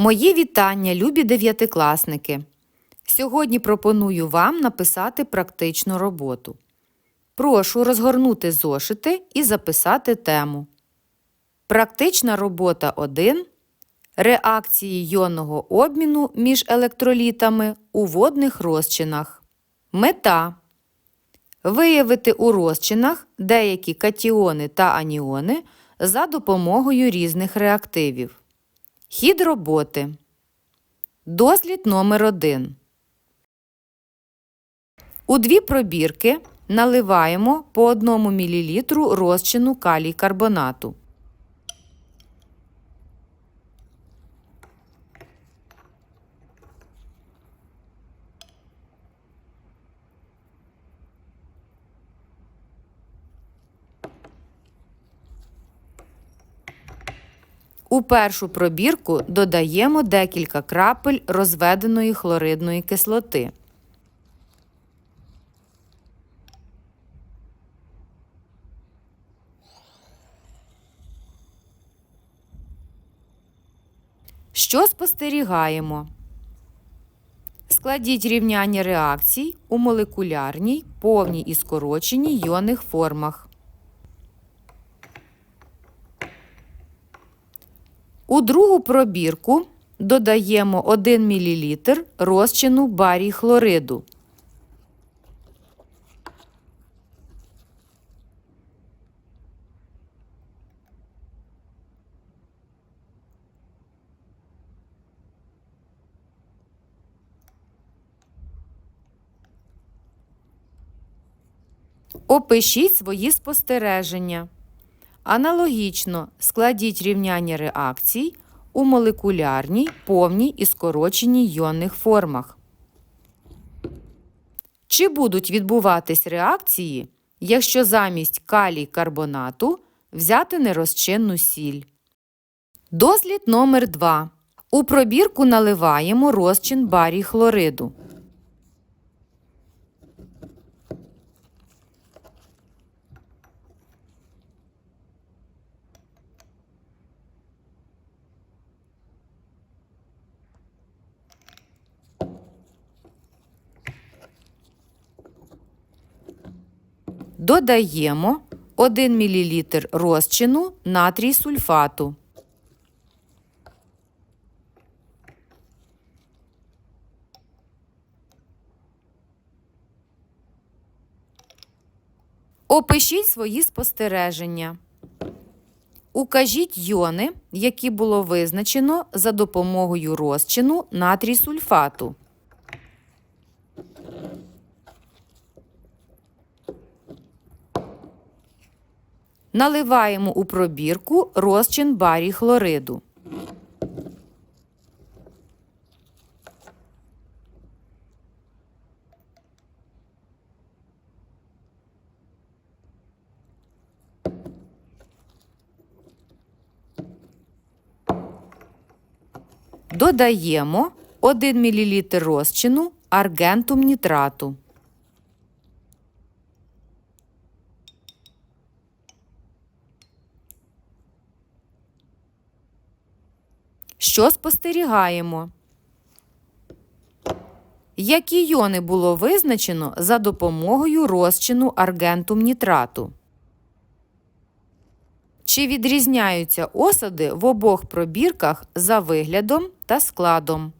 Мої вітання, любі дев'ятикласники! Сьогодні пропоную вам написати практичну роботу. Прошу розгорнути зошити і записати тему. Практична робота 1. Реакції йонного обміну між електролітами у водних розчинах. Мета Виявити у розчинах деякі катіони та аніони за допомогою різних реактивів. Хід роботи. Дослід номер 1 У дві пробірки наливаємо по 1 мл розчину калій карбонату. У першу пробірку додаємо декілька крапель розведеної хлоридної кислоти. Що спостерігаємо? Складіть рівняння реакцій у молекулярній, повній і скороченій йонних формах. У другу пробірку додаємо 1 мл розчину барій хлориду. Опишіть свої спостереження. Аналогічно складіть рівняння реакцій у молекулярній, повній і скороченій йонних формах. Чи будуть відбуватись реакції, якщо замість калій карбонату взяти нерозчинну сіль? Дослід номер 2 У пробірку наливаємо розчин барій хлориду. Додаємо 1 мл розчину натрій сульфату. Опишіть свої спостереження. Укажіть йони, які було визначено за допомогою розчину натрій сульфату. Наливаємо у пробірку розчин барій хлориду. Додаємо 1 мл розчину аргентум нітрату. Що спостерігаємо? Які йони було визначено за допомогою розчину аргентум нітрату? Чи відрізняються осади в обох пробірках за виглядом та складом?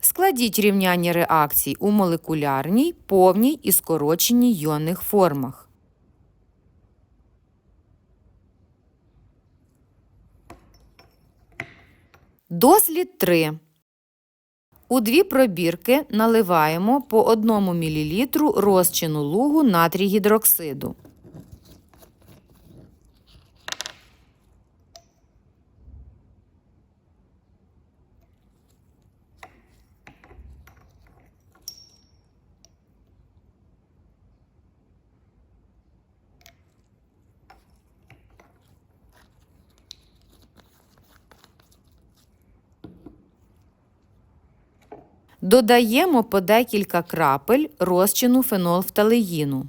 Складіть рівняння реакцій у молекулярній, повній і скороченій йонних формах. Дослід 3. У дві пробірки наливаємо по 1 мл розчину лугу натрій гідроксиду. Додаємо по декілька крапель розчину фенолфталеїну.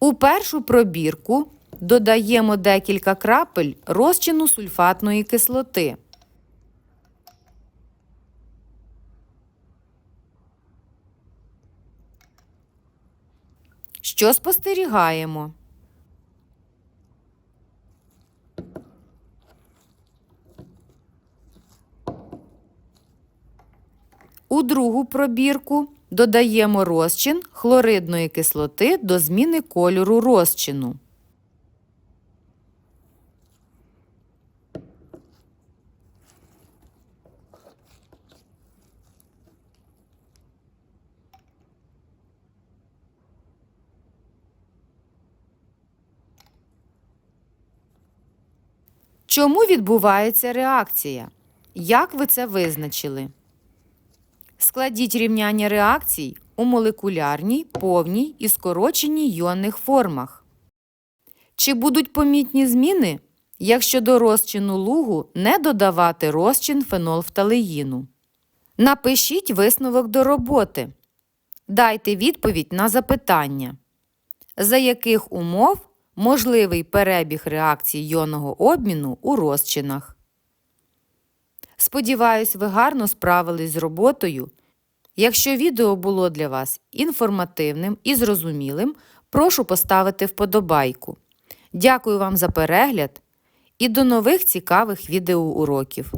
У першу пробірку додаємо декілька крапель розчину сульфатної кислоти. Що спостерігаємо? У другу пробірку додаємо розчин хлоридної кислоти до зміни кольору розчину. Чому відбувається реакція? Як ви це визначили? Складіть рівняння реакцій у молекулярній, повній і скороченій йонних формах. Чи будуть помітні зміни, якщо до розчину лугу не додавати розчин фенолфталеїну? Напишіть висновок до роботи. Дайте відповідь на запитання. За яких умов можливий перебіг реакцій йонного обміну у розчинах? Сподіваюсь, ви гарно справились з роботою. Якщо відео було для вас інформативним і зрозумілим, прошу поставити вподобайку. Дякую вам за перегляд і до нових цікавих відеоуроків!